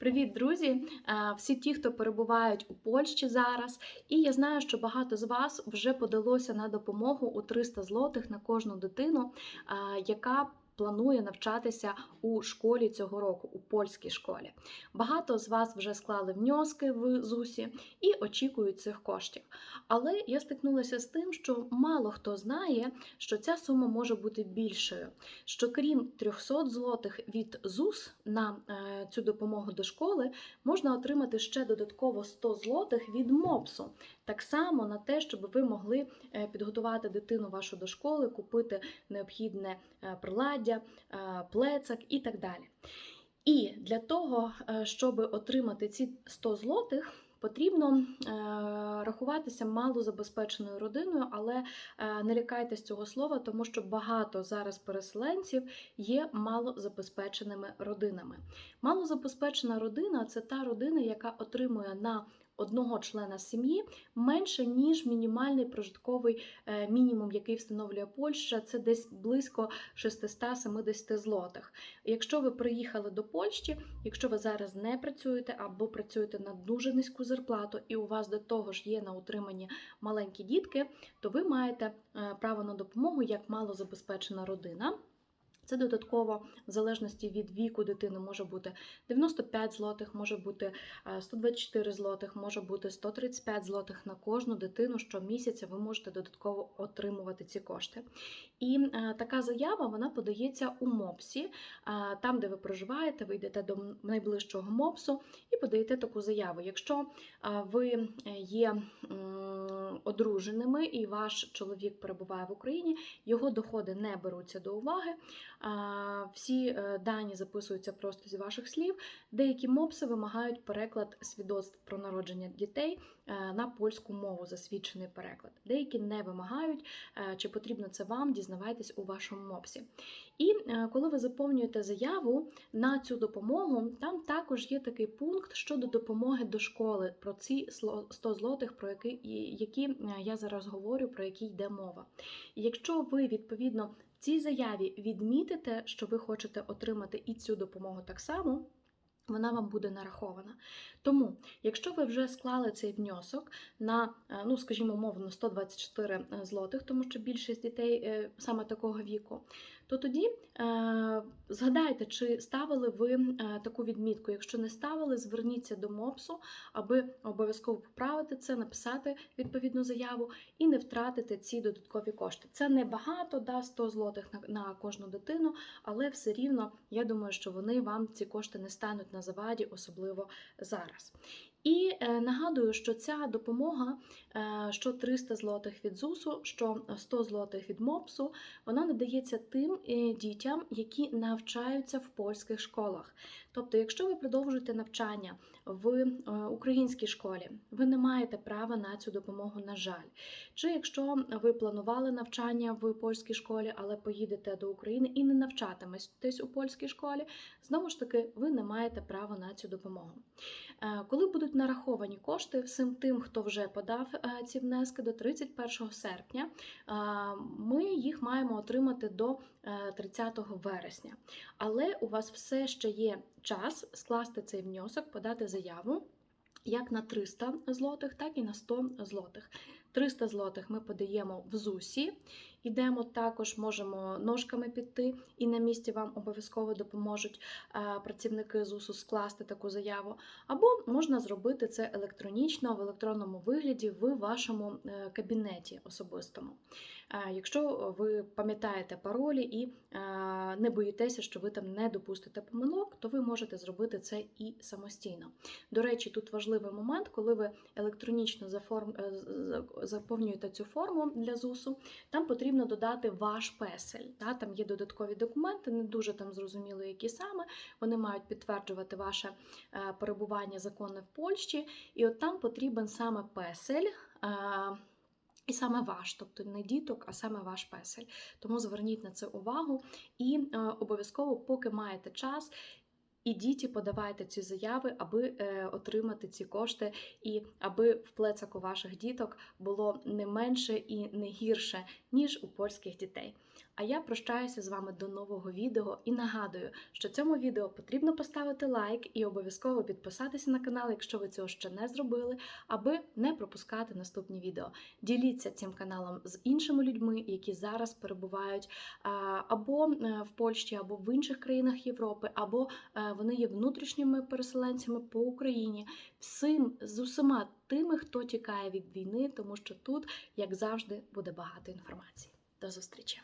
Привіт, друзі! Е, Всі ті, хто перебувають у Польщі зараз, і я знаю, що багато з вас вже подалося на допомогу у 300 злотих на кожну дитину, е, яка планує навчатися у школі цього року, у польській школі. Багато з вас вже склали внески в ЗУСі і очікують цих коштів. Але я стикнулася з тим, що мало хто знає, що ця сума може бути більшою. Що крім 300 злотих від ЗУС на е, цю допомогу до школи, можна отримати ще додатково 100 злотих від МОПСу. Так само на те, щоб ви могли е, підготувати дитину вашу до школи, купити необхідне е, приладдя, е, плецак і так далі. І для того, е, щоб отримати ці 100 злотих, потрібно е, рахуватися малозабезпеченою родиною, але не лякайтесь цього слова, тому що багато зараз переселенців є малозабезпеченими родинами. Малозабезпечена родина це та родина, яка отримує на одного члена сім'ї менше ніж мінімальний прожитковий е, мінімум, який встановлює Польща, це десь близько 670 злотих. Якщо ви приїхали до Польщі, якщо ви зараз не працюєте або працюєте на дуже низьку зарплату, і у вас до того ж є на утриманні маленькі дітки, то ви маєте е, право на допомогу як малозабезпечена родина. Це додатково, в залежності від віку дитини, може бути 95 злотих, може бути е, 124 злотих, може бути 135 злотих на кожну дитину. Щомісяця ви можете додатково отримувати ці кошти. І е, така заява вона подається у МОПСі, е, там, де ви проживаєте, ви йдете до найближчого МОПСу і подаєте таку заяву. Якщо е, ви є одруженими і ваш чоловік перебуває в Україні, його доходи не беруться до уваги. Всі е, дані записуються просто зі ваших слів. Деякі МОПСи вимагають переклад свідоцтв про народження дітей е, на польську мову, засвідчений переклад. Деякі не вимагають, е, чи потрібно це вам, дізнавайтесь у вашому МОПСі. І коли ви заповнюєте заяву на цю допомогу, там також є такий пункт щодо допомоги до школи про ці 100 злотих, про які, які я зараз говорю, про які йде мова. І якщо ви відповідно цій заяві відмітите, що ви хочете отримати і цю допомогу так само. Вона вам буде нарахована. Тому, якщо ви вже склали цей внесок на, е, ну скажімо, мовно 124 злотих, тому що більшість дітей е, саме такого віку, то тоді е, згадайте, чи ставили ви е, таку відмітку. Якщо не ставили, зверніться до МОПСу, аби обов'язково поправити це, написати відповідну заяву і не втратити ці додаткові кошти. Це не багато, да, 100 злотих на кожну дитину, але все рівно я думаю, що вони вам ці кошти не стануть на заваді, особливо зараз. І е, нагадую, що ця допомога, е, що 300 злотих від ЗУСу, що 100 злотих від МОПСу, вона надається тим е, дітям, які навчаються в польських школах. Тобто, якщо ви продовжуєте навчання в українській школі, ви не маєте права на цю допомогу, на жаль. Чи якщо ви планували навчання в польській школі, але поїдете до України і не навчатиметесь у польській школі, знову ж таки, ви не маєте права на цю допомогу. Е, Коли будуть нараховані кошти всім тим, хто вже подав е, ці внески до 31 серпня, е, ми їх маємо отримати до е, 30 вересня. Але у вас все ще є час скласти цей внесок, подати заяву. Як на 300 злотих, так і на 100 злотих. 300 злотих ми подаємо в ЗУСі, ідемо також, можемо ножками піти, і на місці вам обов'язково допоможуть е, працівники ЗУСу скласти таку заяву. Або можна зробити це електронічно в електронному вигляді в вашому е, кабінеті особистому. Е, Якщо ви пам'ятаєте паролі і не боїтеся, що ви там не допустите помилок, то ви можете зробити це і самостійно. До речі, тут важливий момент, коли ви електронічно заформ... заповнюєте цю форму для ЗУСу, там потрібно додати ваш песель. Та? Там є додаткові документи, не дуже там зрозуміло, які саме. Вони мають підтверджувати ваше е, перебування законне в Польщі. І от там потрібен саме песель. е, І саме ваш, тобто не діток, а саме ваш песель. Тому зверніть на це увагу і е, обов'язково, поки маєте час, Ідіть і подавайте ці заяви, аби е, отримати ці кошти, і аби в плецаку ваших діток було не менше і не гірше, ніж у польських дітей. А я прощаюся з вами до нового відео і нагадую, що цьому відео потрібно поставити лайк і обов'язково підписатися на канал, якщо ви цього ще не зробили, аби не пропускати наступні відео. Діліться цим каналом з іншими людьми, які зараз перебувають або е, в Польщі, або в інших країнах Європи, або е, вони є внутрішніми переселенцями по Україні. Всім з усіма тими, хто тікає від війни, тому що тут, як завжди, буде багато інформації. До зустрічі!